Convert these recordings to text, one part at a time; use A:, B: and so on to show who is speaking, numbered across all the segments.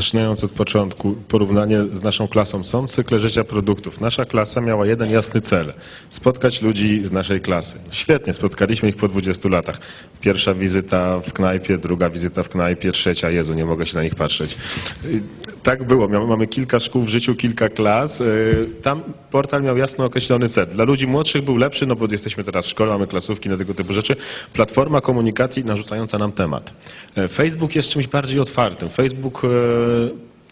A: Zaczynając od początku, porównanie z naszą klasą. Są cykle życia produktów. Nasza klasa miała jeden jasny cel. Spotkać ludzi z naszej klasy. Świetnie, spotkaliśmy ich po 20 latach. Pierwsza wizyta w knajpie, druga wizyta w knajpie, trzecia, Jezu, nie mogę się na nich patrzeć. Tak było. Mamy kilka szkół w życiu, kilka klas. Y, Tam portal miał jasno określony cel. Dla ludzi młodszych był lepszy, no bo jesteśmy teraz w szkole, mamy klasówki na tego typu rzeczy. Platforma komunikacji narzucająca nam temat. E, Facebook jest czymś bardziej otwartym. Facebook e,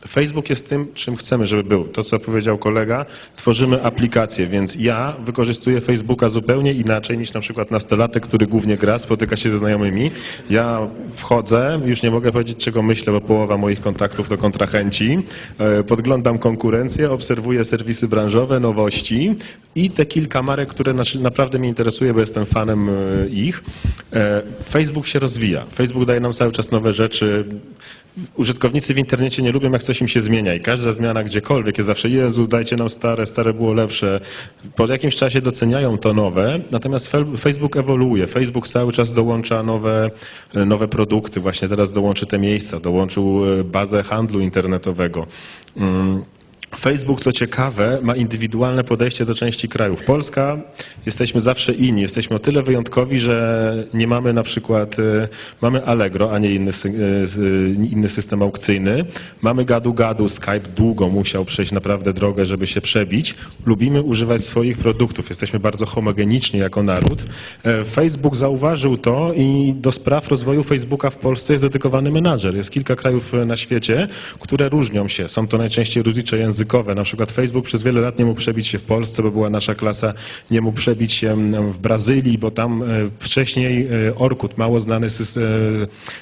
A: Facebook jest tym, czym chcemy, żeby był. To, co powiedział kolega, tworzymy aplikację, więc ja wykorzystuję Facebooka zupełnie inaczej niż na przykład nastolatek, który głównie gra, spotyka się ze znajomymi. Ja wchodzę, już nie mogę powiedzieć, czego myślę, bo połowa moich kontaktów to kontrahenci. E, Podglądam konkurencję, obserwuję serwisy branżowe, nowości i te kilka marek, które naprawdę mnie interesuje, bo jestem fanem e, ich. E, Facebook się rozwija. Facebook daje nam cały czas nowe rzeczy użytkownicy w internecie nie lubią, jak coś im się zmienia i każda zmiana gdziekolwiek jest zawsze, Jezu, dajcie nam stare, stare było lepsze. Po jakimś czasie doceniają to nowe, natomiast Facebook ewoluuje. Facebook cały czas dołącza nowe, nowe produkty, właśnie teraz dołączy te miejsca, dołączył e, bazę handlu internetowego. Facebook, co ciekawe, ma indywidualne podejście do części krajów. Polska, jesteśmy zawsze inni, jesteśmy o tyle wyjątkowi, że nie mamy na przykład, e, mamy Allegro, a nie inny, e, e, inny system aukcyjny. Mamy gadu-gadu, Skype długo musiał przejść naprawdę drogę, żeby się przebić. Lubimy używać swoich produktów, jesteśmy bardzo homogeniczni jako naród. Facebook zauważył to i do spraw rozwoju Facebooka w Polsce jest dedykowany menadżer. Jest kilka krajów na świecie, które różnią się. Są to najczęściej rozlicze językowe. Na przykład Facebook przez wiele lat nie mógł przebić się w Polsce, bo była nasza klasa, nie mógł przebić się w Brazylii, bo tam e, wcześniej e, Orkut, mało znany e,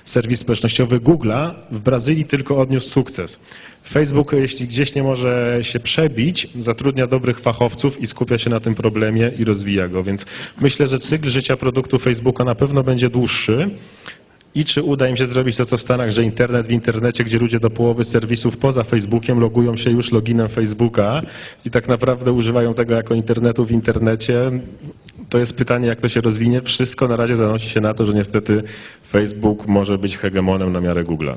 A: serwis społecznościowy Google'a, w Brazylii tylko odniósł sukces. Facebook, jeśli gdzieś nie może się przebić, zatrudnia dobrych fachowców i skupia się na tym problemie i rozwija go. Więc myślę, że cykl życia produktu Facebooka na pewno będzie dłuższy. I czy uda im się zrobić to, co w Stanach, że internet w internecie, gdzie ludzie do połowy serwisów poza Facebookiem logują się już loginem Facebooka i tak naprawdę używają tego jako internetu w internecie. To jest pytanie, jak to się rozwinie. Wszystko na razie zanosi się na to, że niestety Facebook może być hegemonem na miarę Google'a.